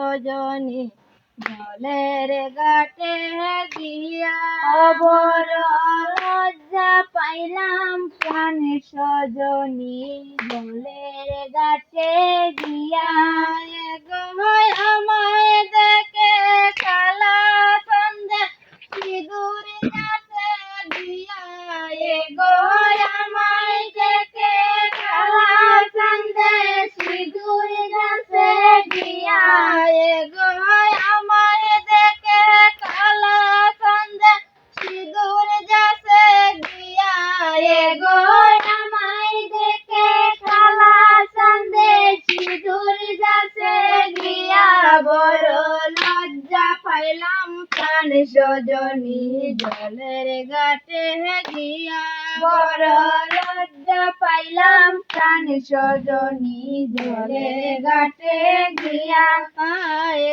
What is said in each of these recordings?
সজনী জলের গাটে দিয়া অবর লজ্জা পাইলাম প্রাণ সজনী জলের গাটে দিয়া। গো আমায় দেখে কালা সন্ধে সিঁদুর সজনী জলের ঘাটে গিয়া বড় লজ্জা পাইলাম। প্রাণ সজনী জলের ঘাটে গিয়া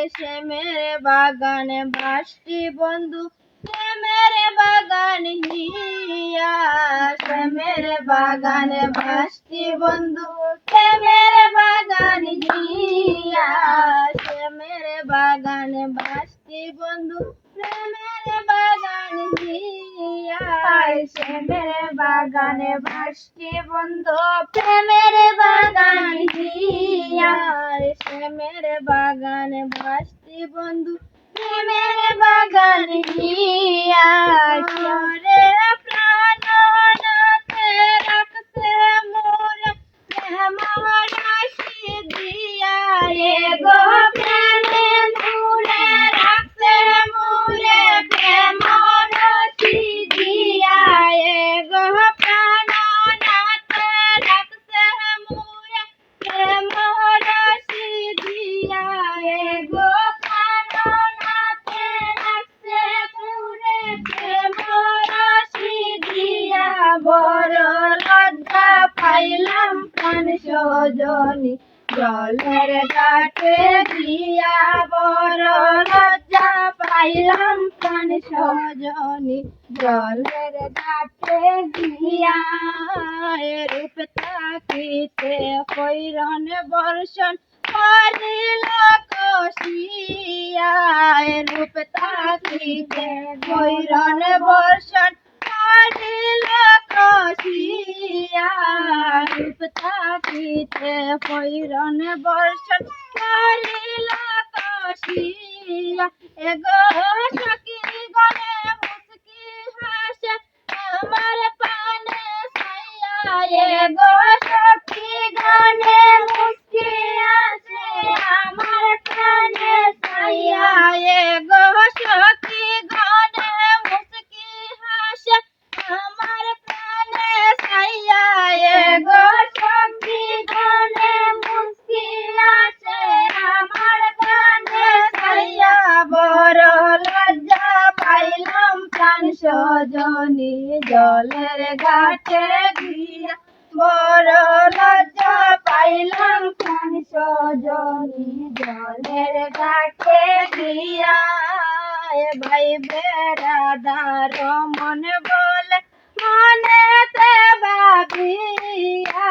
এসে মেরে বাগানে বাসটি বন্ধু। মেরে বাগান হিয়া। মেরে বাগানে বাসটি বন্ধু। মেরে বাগান হিয়া। মেরে বাগানে বাসটি বন্ধু। সে মেরে বাগান হিয়া সে মেরে বাগানে বাসটি বন্ধু। প্রেমের বাগান সে মেরে বাগানে বাসটি বন্ধু। প্রেমের বাগান হিয়া প্রাণ সজনী, জলের ঘাটে দিয়া বড় লজ্জা পাইলাম প্রাণ সজনী, জলের ঘাটে দিয়া রূপ তাকিতে কৈরন বর্ষণ করিল কষিয়া। রূপ তাকিতে কৈরন বর্ষণ করিল কষিয়া রূপ তাকিতে কৈরন বর্ষণ করিলা কষিয়া এগো সখী গলে মুসকি হাসে, আমার পানে সাইয়া এগো সখী গনে মুসকি সজনী জলের ঘাটে গিয়া বড় লজ্জা পাইলাম প্রাণ সজনী জলের ঘাটে গিয়া। ভাই বেড়াদার মনে বলে মনেতে ভাবিয়া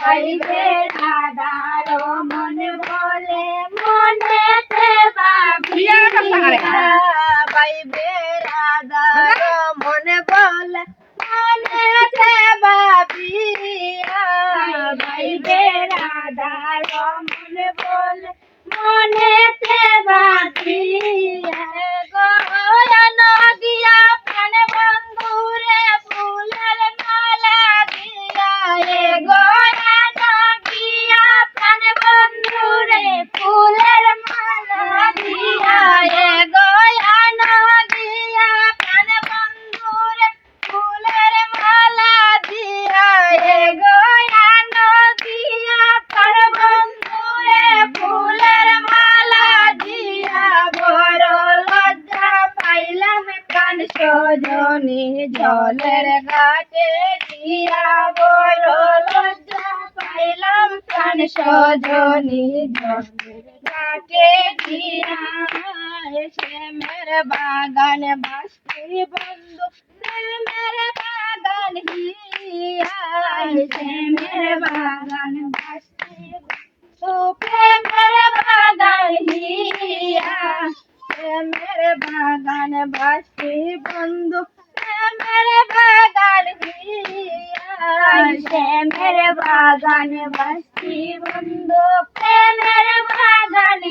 ভাই বেড়াদার মনে বলে মনেতে ভাবিয়া ভাই বেড়াদার মনে বলে মনেতে ভাবিয়া ভাই বেড়াদার মনে বলে মনেতে ভাবিয়া গয়ান গিয়া প্রাণ বন্ধুরে ফুলের মালা দিয়া এ গয়ান গিয়া প্রাণ বন্ধুরে ফুলের মালা দিয়া এ গয়ান গিয়া প্রাণ বন্ধুরে ফুলের মালা দিয়া এ গয়ান গিয়া প্রাণ বন্ধুরে ফুলের মালা দিয়া বড় লজ্জা পাইলাম প্রাণ পানি জলের ঘাটে দিয়া বড় লজ্জা পাইলাম প্রাণ সজনি জলের ঘাটে দিয়া। শ্যামের বাগান বাসি বন্ধু শ্যামের বাগান হিয়া শ্যামের বাগান বাসি প্রেমের বাগান বাগানে বাসি বন্ধু প্রেমের বাগান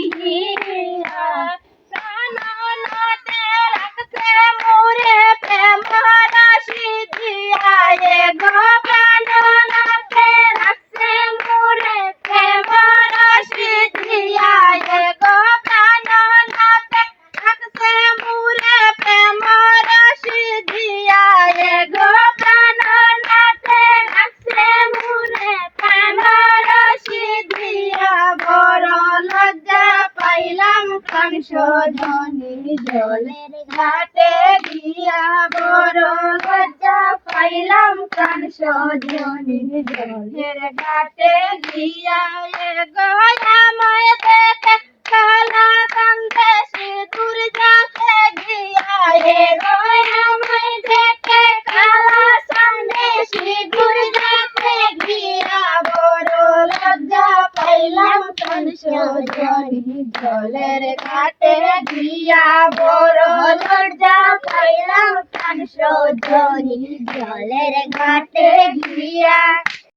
সংশোধনী জলের ঘাটে দিয়া বড় লজ্জা পাইলাম সংশোধনী জলের ঘাটে দিয়া। এ গয়াময় দেখে কালা কান্দে সিঁদুর যাতে গিয়া এ গয়াময় দেখে কালা সঙ্গে সিঁদুর যাতে গিয়া বড় লজ্জা পাইলাম সংশোধনী জলের ঘাটে গিয়া বড় লজ্জা পাইলাম সংশোধনী জলের ঘাটে গিয়া